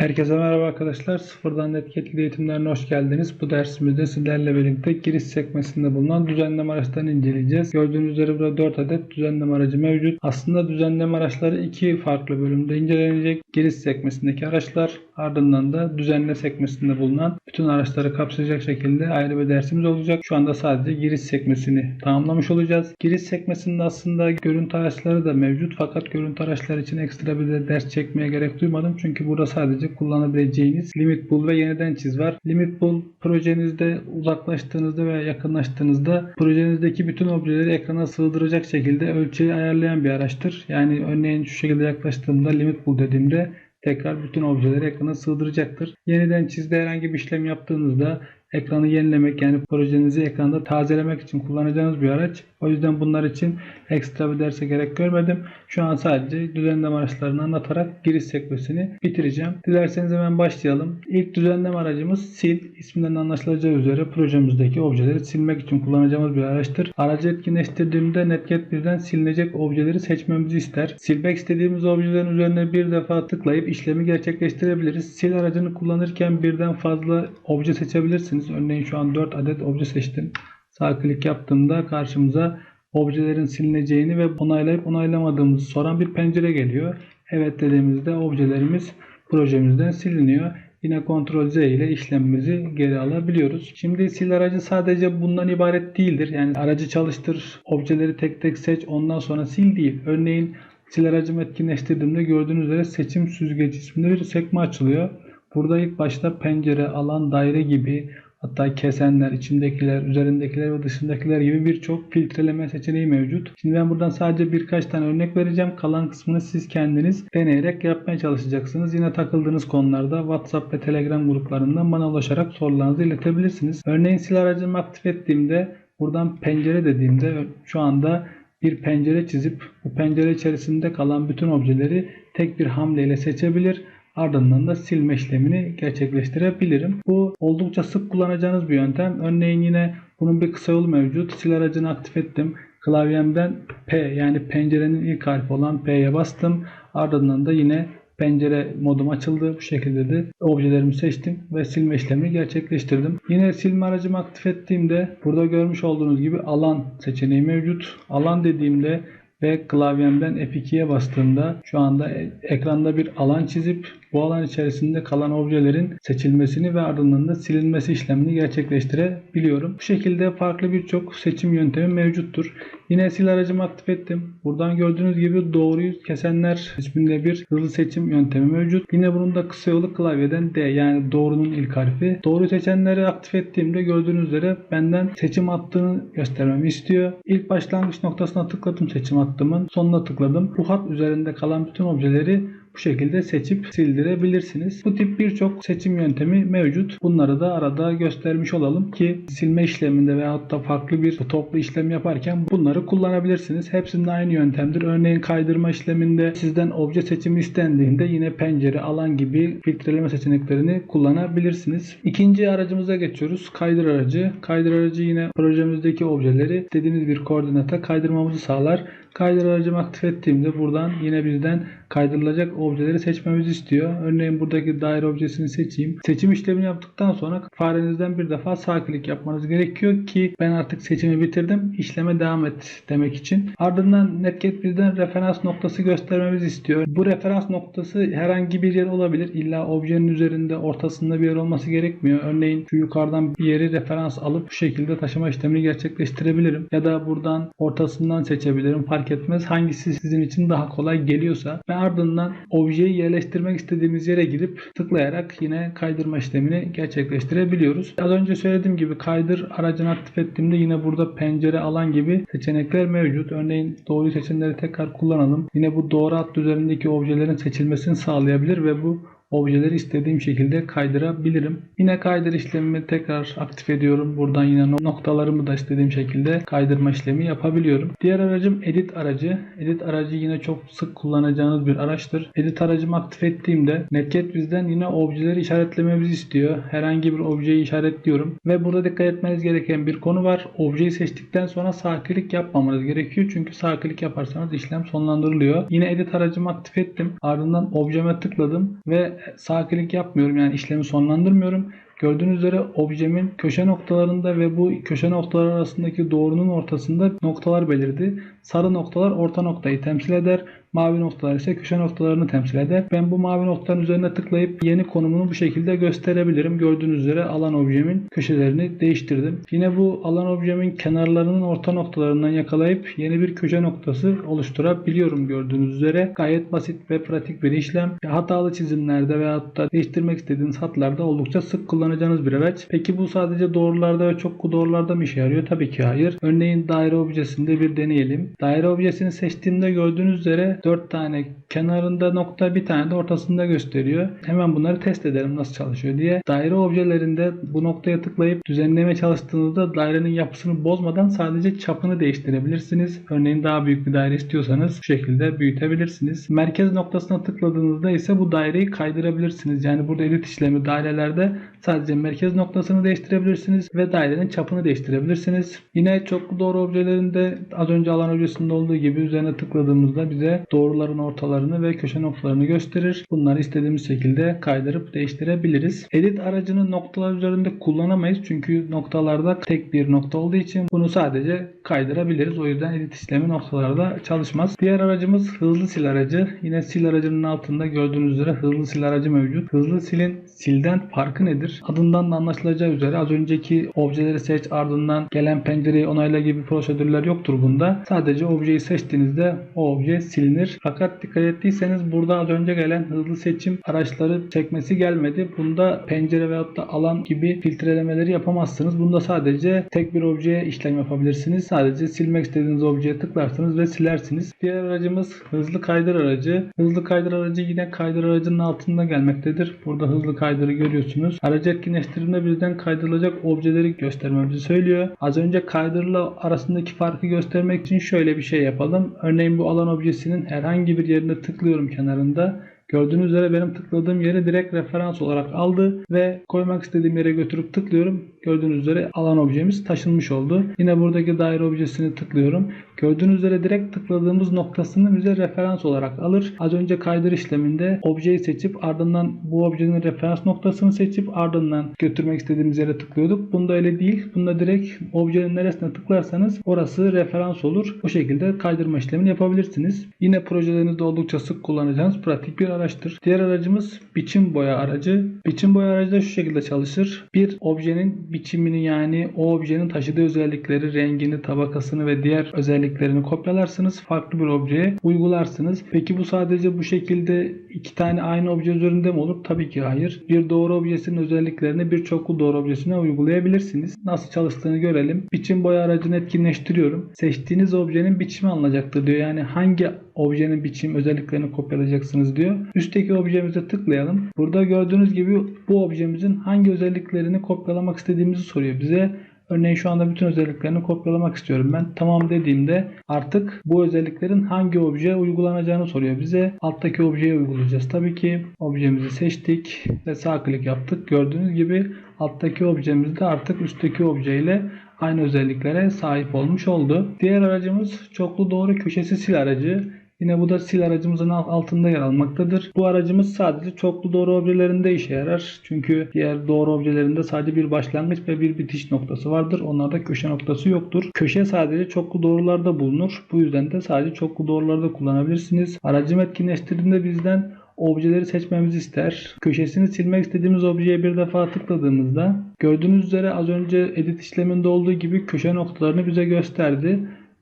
Herkese merhaba arkadaşlar. Sıfırdan etiketli eğitimlerine hoş geldiniz. Bu dersimizde sizlerle birlikte giriş sekmesinde bulunan düzenleme araçlarını inceleyeceğiz. Gördüğünüz üzere burada 4 adet düzenleme aracı mevcut. Aslında düzenleme araçları iki farklı bölümde incelenecek. Giriş sekmesindeki araçlar ardından da düzenle sekmesinde bulunan bütün araçları kapsayacak şekilde ayrı bir dersimiz olacak. Şu anda sadece giriş sekmesini tamamlamış olacağız. Giriş sekmesinde aslında görüntü araçları da mevcut fakat görüntü araçları için ekstra bir de ders çekmeye gerek duymadım. Çünkü burada sadece kullanabileceğiniz limit bul ve yeniden çiz var. Limit bul projenizde uzaklaştığınızda veya yakınlaştığınızda projenizdeki bütün objeleri ekrana sığdıracak şekilde ölçeği ayarlayan bir araçtır. Yani örneğin şu şekilde yaklaştığımda limit bul dediğimde tekrar bütün objeleri ekrana sığdıracaktır. Yeniden çizde herhangi bir işlem yaptığınızda ekranı yenilemek yani projenizi ekranda tazelemek için kullanacağınız bir araç. O yüzden bunlar için ekstra bir derse gerek görmedim. Şu an sadece düzenleme araçlarını anlatarak giriş sekmesini bitireceğim. Dilerseniz hemen başlayalım. İlk düzenleme aracımız sil. İsminden anlaşılacağı üzere projemizdeki objeleri silmek için kullanacağımız bir araçtır. Aracı etkinleştirdiğimde Netcat birden silinecek objeleri seçmemizi ister. Silmek istediğimiz objelerin üzerine bir defa tıklayıp işlemi gerçekleştirebiliriz. Sil aracını kullanırken birden fazla obje seçebilirsiniz. Örneğin şu an 4 adet obje seçtim. Sağ klik yaptığımda karşımıza objelerin silineceğini ve onaylayıp onaylamadığımızı soran bir pencere geliyor. Evet dediğimizde objelerimiz projemizden siliniyor. Yine Ctrl Z ile işlemimizi geri alabiliyoruz. Şimdi sil aracı sadece bundan ibaret değildir. Yani aracı çalıştır, objeleri tek tek seç, ondan sonra sil değil. Örneğin sil aracımı etkinleştirdiğimde gördüğünüz üzere seçim süzgeci isminde bir sekme açılıyor. Burada ilk başta pencere, alan, daire gibi Hatta kesenler, içindekiler, üzerindekiler ve dışındakiler gibi birçok filtreleme seçeneği mevcut. Şimdi ben buradan sadece birkaç tane örnek vereceğim. Kalan kısmını siz kendiniz deneyerek yapmaya çalışacaksınız. Yine takıldığınız konularda WhatsApp ve Telegram gruplarından bana ulaşarak sorularınızı iletebilirsiniz. Örneğin sil aracımı aktif ettiğimde buradan pencere dediğimde şu anda bir pencere çizip bu pencere içerisinde kalan bütün objeleri tek bir hamleyle seçebilir Ardından da silme işlemini gerçekleştirebilirim. Bu oldukça sık kullanacağınız bir yöntem. Örneğin yine bunun bir kısa yolu mevcut. Sil aracını aktif ettim. Klavyemden P yani pencerenin ilk harfi olan P'ye bastım. Ardından da yine pencere modum açıldı. Bu şekilde de objelerimi seçtim ve silme işlemini gerçekleştirdim. Yine silme aracımı aktif ettiğimde burada görmüş olduğunuz gibi alan seçeneği mevcut. Alan dediğimde ve klavyemden F2'ye bastığımda şu anda ekranda bir alan çizip bu alan içerisinde kalan objelerin seçilmesini ve ardından da silinmesi işlemini gerçekleştirebiliyorum. Bu şekilde farklı birçok seçim yöntemi mevcuttur. Yine sil aracımı aktif ettim. Buradan gördüğünüz gibi doğruyu kesenler isminde bir hızlı seçim yöntemi mevcut. Yine bunun da kısa yolu klavyeden D yani doğrunun ilk harfi. Doğru seçenleri aktif ettiğimde gördüğünüz üzere benden seçim attığını göstermemi istiyor. İlk başlangıç noktasına tıkladım seçim attığımın. Sonuna tıkladım. Bu hat üzerinde kalan bütün objeleri bu şekilde seçip sildirebilirsiniz. Bu tip birçok seçim yöntemi mevcut. Bunları da arada göstermiş olalım ki silme işleminde veyahut da farklı bir toplu işlem yaparken bunları kullanabilirsiniz. Hepsinde aynı yöntemdir. Örneğin kaydırma işleminde sizden obje seçimi istendiğinde yine pencere, alan gibi filtreleme seçeneklerini kullanabilirsiniz. İkinci aracımıza geçiyoruz. Kaydır aracı. Kaydır aracı yine projemizdeki objeleri istediğimiz bir koordinata kaydırmamızı sağlar. Kaydır aracımı aktif ettiğimde buradan yine bizden kaydırılacak objeleri seçmemizi istiyor. Örneğin buradaki daire objesini seçeyim. Seçim işlemini yaptıktan sonra farenizden bir defa sağ klik yapmanız gerekiyor ki ben artık seçimi bitirdim. İşleme devam et demek için. Ardından Netcat bizden referans noktası göstermemizi istiyor. Bu referans noktası herhangi bir yer olabilir. İlla objenin üzerinde ortasında bir yer olması gerekmiyor. Örneğin şu yukarıdan bir yeri referans alıp bu şekilde taşıma işlemini gerçekleştirebilirim. Ya da buradan ortasından seçebilirim. Fark etmez. Hangisi sizin için daha kolay geliyorsa ve ardından objeyi yerleştirmek istediğimiz yere girip tıklayarak yine kaydırma işlemini gerçekleştirebiliyoruz. Az önce söylediğim gibi kaydır aracını aktif ettiğimde yine burada pencere alan gibi seçenekler mevcut. Örneğin doğru seçenekleri tekrar kullanalım. Yine bu doğru hat üzerindeki objelerin seçilmesini sağlayabilir ve bu objeleri istediğim şekilde kaydırabilirim. Yine kaydır işlemimi tekrar aktif ediyorum. Buradan yine noktalarımı da istediğim şekilde kaydırma işlemi yapabiliyorum. Diğer aracım edit aracı. Edit aracı yine çok sık kullanacağınız bir araçtır. Edit aracımı aktif ettiğimde Netcat bizden yine objeleri işaretlememizi istiyor. Herhangi bir objeyi işaretliyorum ve burada dikkat etmeniz gereken bir konu var. Objeyi seçtikten sonra sağ klik yapmamanız gerekiyor. Çünkü sağ klik yaparsanız işlem sonlandırılıyor. Yine edit aracımı aktif ettim. Ardından objeme tıkladım ve sağ klik yapmıyorum yani işlemi sonlandırmıyorum. Gördüğünüz üzere objemin köşe noktalarında ve bu köşe noktalar arasındaki doğrunun ortasında noktalar belirdi. Sarı noktalar orta noktayı temsil eder. Mavi noktalar ise köşe noktalarını temsil eder. Ben bu mavi noktanın üzerine tıklayıp yeni konumunu bu şekilde gösterebilirim. Gördüğünüz üzere alan objemin köşelerini değiştirdim. Yine bu alan objemin kenarlarının orta noktalarından yakalayıp yeni bir köşe noktası oluşturabiliyorum gördüğünüz üzere. Gayet basit ve pratik bir işlem. Hatalı çizimlerde veyahut da değiştirmek istediğiniz hatlarda oldukça sık kullanacağınız bir araç. Peki bu sadece doğrularda ve çoklu doğrularda mı işe yarıyor? Tabii ki hayır. Örneğin daire objesinde bir deneyelim. Daire objesini seçtiğimde gördüğünüz üzere 4 tane kenarında nokta bir tane de ortasında gösteriyor. Hemen bunları test edelim nasıl çalışıyor diye. Daire objelerinde bu noktaya tıklayıp düzenlemeye çalıştığınızda dairenin yapısını bozmadan sadece çapını değiştirebilirsiniz. Örneğin daha büyük bir daire istiyorsanız bu şekilde büyütebilirsiniz. Merkez noktasına tıkladığınızda ise bu daireyi kaydırabilirsiniz. Yani burada edit işlemi dairelerde sadece merkez noktasını değiştirebilirsiniz ve dairenin çapını değiştirebilirsiniz. Yine çoklu doğru objelerinde az önce alan objesinde olduğu gibi üzerine tıkladığımızda bize doğruların ortalarını ve köşe noktalarını gösterir. Bunları istediğimiz şekilde kaydırıp değiştirebiliriz. Edit aracını noktalar üzerinde kullanamayız. Çünkü noktalarda tek bir nokta olduğu için bunu sadece kaydırabiliriz. O yüzden edit işlemi noktalarda çalışmaz. Diğer aracımız hızlı sil aracı. Yine sil aracının altında gördüğünüz üzere hızlı sil aracı mevcut. Hızlı silin silden farkı nedir? Adından da anlaşılacağı üzere az önceki objeleri seç ardından gelen pencereyi onayla gibi prosedürler yoktur bunda. Sadece objeyi seçtiğinizde o obje silinir. Fakat dikkat ettiyseniz burada az önce gelen hızlı seçim araçları çekmesi gelmedi. Bunda pencere veyahut da alan gibi filtrelemeleri yapamazsınız. Bunda sadece tek bir objeye işlem yapabilirsiniz. Sadece silmek istediğiniz objeye tıklarsınız ve silersiniz. Diğer aracımız hızlı kaydır aracı. Hızlı kaydır aracı yine kaydır aracının altında gelmektedir. Burada hızlı kaydırı görüyorsunuz. Aracı etkinleştirdiğinde bizden kaydırılacak objeleri göstermemizi söylüyor. Az önce kaydırla arasındaki farkı göstermek için şöyle bir şey yapalım. Örneğin bu alan objesinin herhangi bir yerine tıklıyorum kenarında. Gördüğünüz üzere benim tıkladığım yeri direkt referans olarak aldı ve koymak istediğim yere götürüp tıklıyorum. Gördüğünüz üzere alan objemiz taşınmış oldu. Yine buradaki daire objesini tıklıyorum. Gördüğünüz üzere direkt tıkladığımız noktasını bize referans olarak alır. Az önce kaydır işleminde objeyi seçip ardından bu objenin referans noktasını seçip ardından götürmek istediğimiz yere tıklıyorduk. Bunda öyle değil. Bunda direkt objenin neresine tıklarsanız orası referans olur. Bu şekilde kaydırma işlemini yapabilirsiniz. Yine projelerinizde oldukça sık kullanacağınız pratik bir araçtır. Diğer aracımız biçim boya aracı. Biçim boya aracı da şu şekilde çalışır. Bir objenin biçimini yani o objenin taşıdığı özellikleri, rengini, tabakasını ve diğer özelliklerini kopyalarsınız. Farklı bir objeye uygularsınız. Peki bu sadece bu şekilde iki tane aynı obje üzerinde mi olur? Tabii ki hayır. Bir doğru objesinin özelliklerini bir doğru objesine uygulayabilirsiniz. Nasıl çalıştığını görelim. Biçim boya aracını etkinleştiriyorum. Seçtiğiniz objenin biçimi alınacaktır diyor. Yani hangi objenin biçim özelliklerini kopyalayacaksınız diyor. Üstteki objemize tıklayalım. Burada gördüğünüz gibi bu objemizin hangi özelliklerini kopyalamak istediğimizi soruyor bize. Örneğin şu anda bütün özelliklerini kopyalamak istiyorum ben. Tamam dediğimde artık bu özelliklerin hangi objeye uygulanacağını soruyor bize. Alttaki objeye uygulayacağız. Tabii ki objemizi seçtik ve sağ klik yaptık. Gördüğünüz gibi alttaki objemiz de artık üstteki objeyle aynı özelliklere sahip olmuş oldu. Diğer aracımız çoklu doğru köşesi sil aracı. Yine bu da sil aracımızın altında yer almaktadır. Bu aracımız sadece çoklu doğru objelerinde işe yarar. Çünkü diğer doğru objelerinde sadece bir başlangıç ve bir bitiş noktası vardır. Onlarda köşe noktası yoktur. Köşe sadece çoklu doğrularda bulunur. Bu yüzden de sadece çoklu doğrularda kullanabilirsiniz. Aracımı etkinleştirdiğinde bizden objeleri seçmemizi ister. Köşesini silmek istediğimiz objeye bir defa tıkladığımızda gördüğünüz üzere az önce edit işleminde olduğu gibi köşe noktalarını bize gösterdi.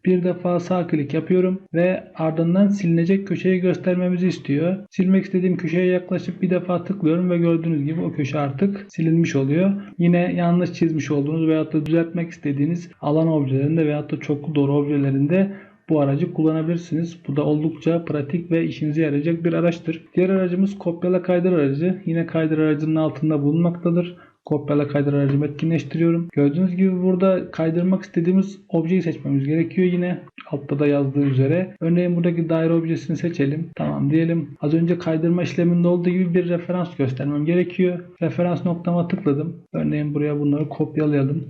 Bir defa sağ klik yapıyorum ve ardından silinecek köşeyi göstermemizi istiyor. Silmek istediğim köşeye yaklaşıp bir defa tıklıyorum ve gördüğünüz gibi o köşe artık silinmiş oluyor. Yine yanlış çizmiş olduğunuz veyahut da düzeltmek istediğiniz alan objelerinde veyahut da çoklu doğru objelerinde bu aracı kullanabilirsiniz. Bu da oldukça pratik ve işinize yarayacak bir araçtır. Diğer aracımız kopyala kaydır aracı. Yine kaydır aracının altında bulunmaktadır kopyala kaydır aracımı etkinleştiriyorum. Gördüğünüz gibi burada kaydırmak istediğimiz objeyi seçmemiz gerekiyor yine. Altta da yazdığı üzere. Örneğin buradaki daire objesini seçelim. Tamam diyelim. Az önce kaydırma işleminde olduğu gibi bir referans göstermem gerekiyor. Referans noktama tıkladım. Örneğin buraya bunları kopyalayalım.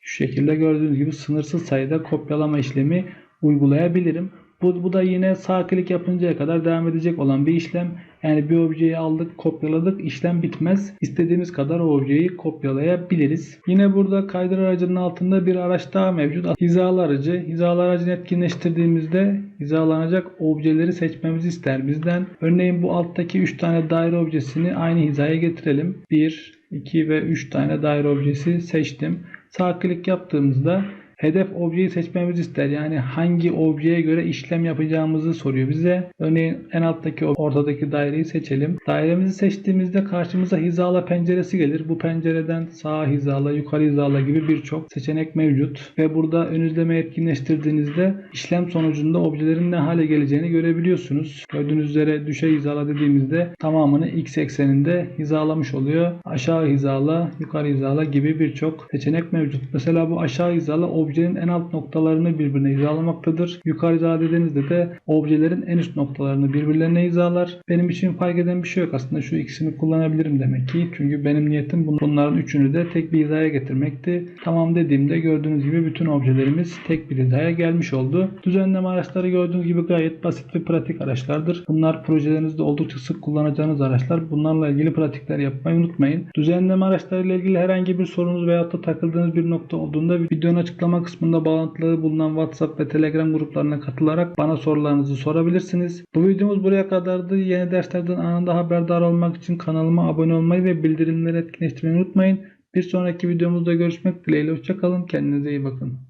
Şu şekilde gördüğünüz gibi sınırsız sayıda kopyalama işlemi uygulayabilirim. Bu, bu da yine sağ klik yapıncaya kadar devam edecek olan bir işlem. Yani bir objeyi aldık, kopyaladık, işlem bitmez. İstediğimiz kadar objeyi kopyalayabiliriz. Yine burada kaydır aracının altında bir araç daha mevcut. Hizalı aracı. Hizalı aracını etkinleştirdiğimizde hizalanacak objeleri seçmemizi ister bizden. Örneğin bu alttaki 3 tane daire objesini aynı hizaya getirelim. 1, 2 ve 3 tane daire objesi seçtim. Sağ klik yaptığımızda hedef objeyi seçmemizi ister. Yani hangi objeye göre işlem yapacağımızı soruyor bize. Örneğin en alttaki ortadaki daireyi seçelim. Dairemizi seçtiğimizde karşımıza hizala penceresi gelir. Bu pencereden sağ hizala, yukarı hizala gibi birçok seçenek mevcut. Ve burada ön izleme etkinleştirdiğinizde işlem sonucunda objelerin ne hale geleceğini görebiliyorsunuz. Gördüğünüz üzere düşe hizala dediğimizde tamamını x ekseninde hizalamış oluyor. Aşağı hizala, yukarı hizala gibi birçok seçenek mevcut. Mesela bu aşağı hizala objenin en alt noktalarını birbirine hizalamaktadır. Yukarı hizala dediğinizde de objelerin en üst noktalarını birbirlerine hizalar. Benim için fark eden bir şey yok. Aslında şu ikisini kullanabilirim demek ki. Çünkü benim niyetim bun- bunların üçünü de tek bir hizaya getirmekti. Tamam dediğimde gördüğünüz gibi bütün objelerimiz tek bir hizaya gelmiş oldu. Düzenleme araçları gördüğünüz gibi gayet basit ve pratik araçlardır. Bunlar projelerinizde oldukça sık kullanacağınız araçlar. Bunlarla ilgili pratikler yapmayı unutmayın. Düzenleme araçlarıyla ilgili herhangi bir sorunuz veyahut da takıldığınız bir nokta olduğunda videonun açıklama kısmında bağlantıları bulunan WhatsApp ve Telegram gruplarına katılarak bana sorularınızı sorabilirsiniz. Bu videomuz buraya kadardı. Yeni derslerden anında haberdar olmak için kanalıma abone olmayı ve bildirimleri etkinleştirmeyi unutmayın. Bir sonraki videomuzda görüşmek dileğiyle. Hoşçakalın. Kendinize iyi bakın.